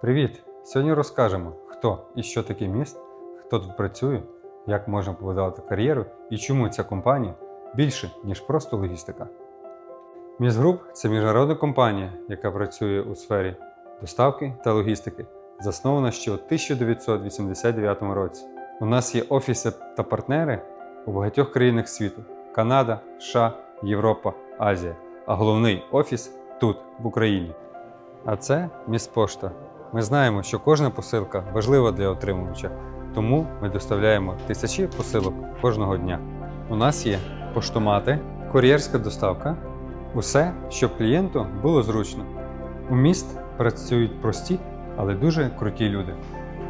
Привіт! Сьогодні розкажемо, хто і що таке міст, хто тут працює, як можна побудувати кар'єру і чому ця компанія більше, ніж просто логістика. Міст Груп це міжнародна компанія, яка працює у сфері доставки та логістики, заснована ще у 1989 році. У нас є офіси та партнери у багатьох країнах світу: Канада, США, Європа, Азія. А головний офіс тут, в Україні. А це міськпошта. Ми знаємо, що кожна посилка важлива для отримувача, тому ми доставляємо тисячі посилок кожного дня. У нас є поштомати, кур'єрська доставка, усе, щоб клієнту було зручно. У міст працюють прості, але дуже круті люди.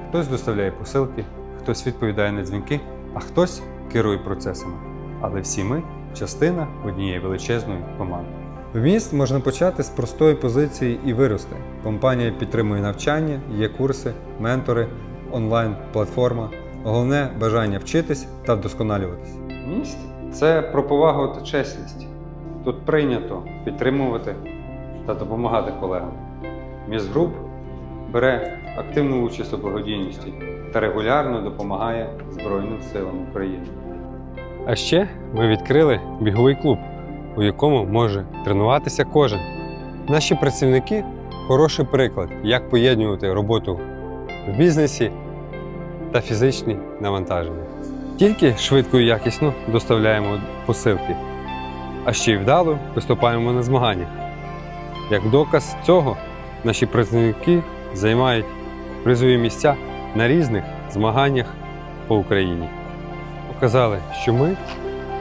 Хтось доставляє посилки, хтось відповідає на дзвінки, а хтось керує процесами. Але всі ми частина однієї величезної команди. В міст можна почати з простої позиції і вирости. Компанія підтримує навчання, є курси, ментори, онлайн-платформа. Головне бажання вчитись та вдосконалюватись. Міст це про повагу та чесність. Тут прийнято підтримувати та допомагати колегам. Міст груп бере активну участь у благодійності та регулярно допомагає Збройним силам України. А ще ми відкрили біговий клуб, у якому може тренуватися кожен. Наші працівники хороший приклад, як поєднувати роботу в бізнесі та фізичні навантаження. Тільки швидко і якісно доставляємо посилки, а ще й вдало виступаємо на змаганнях. Як доказ цього, наші працівники займають призові місця на різних змаганнях по Україні. Показали, що ми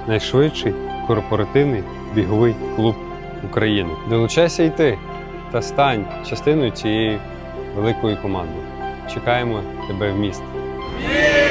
найшвидший корпоративний біговий клуб України. Долучайся й ти та стань частиною цієї великої команди. Чекаємо тебе в місті. Є!